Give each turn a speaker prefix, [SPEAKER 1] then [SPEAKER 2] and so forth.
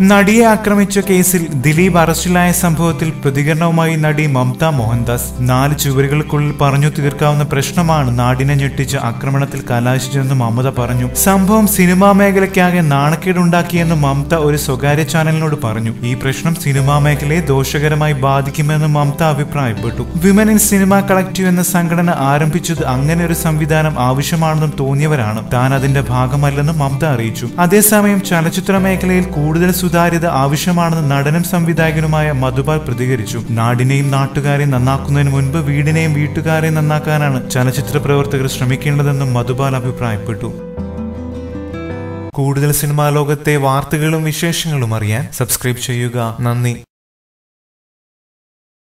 [SPEAKER 1] നടിയെ ആക്രമിച്ച കേസിൽ ദിലീപ് അറസ്റ്റിലായ സംഭവത്തിൽ പ്രതികരണവുമായി നടി മമത മോഹൻദാസ്. നാല് ചുവരുകൾക്കുള്ളിൽ പറഞ്ഞു തീർക്കാവുന്ന പ്രശ്നമാണ് നാടിനെ ഞെട്ടിച്ച ആക്രമണത്തിൽ കലാശിച്ചതെന്ന് മമത പറഞ്ഞു. സംഭവം സിനിമാ മേഖലയ്ക്കാകെ നാണക്കേടുണ്ടാക്കിയെന്ന് മമത ഒരു സ്വകാര്യ ചാനലിനോട് പറഞ്ഞു. ഈ പ്രശ്നം സിനിമാ മേഖലയെ ദോഷകരമായി ബാധിക്കുമെന്ന് മമത അഭിപ്രായപ്പെട്ടു. വിമൻ ഇൻ സിനിമ കളക്റ്റീവ് എന്ന സംഘടന ആരംഭിച്ചത് അങ്ങനെ ഒരു സംവിധാനം ആവശ്യമാണെന്നും തോന്നിയവരാണ്. താൻ അതിന്റെ ഭാഗമല്ലെന്നും മമത അറിയിച്ചു. അതേസമയം ചലച്ചിത്ര മേഖലയിൽ കൂടുതൽ സുതാര്യത ആവശ്യമാണെന്ന് നടനും സംവിധായകനുമായ മധുപാൽ പ്രതികരിച്ചു. നാടിനെയും നാട്ടുകാരെയും നന്നാക്കുന്നതിന് മുൻപ് വീടിനെയും വീട്ടുകാരെയും നന്നാക്കാനാണ് ചലച്ചിത്ര പ്രവർത്തകർ ശ്രമിക്കേണ്ടതെന്നും മധുപാൽ അഭിപ്രായപ്പെട്ടു. കൂടുതൽ സിനിമാ ലോകത്തെ വാർത്തകളും വിശേഷങ്ങളും അറിയാൻ സബ്സ്ക്രൈബ് ചെയ്യുക. നന്ദി.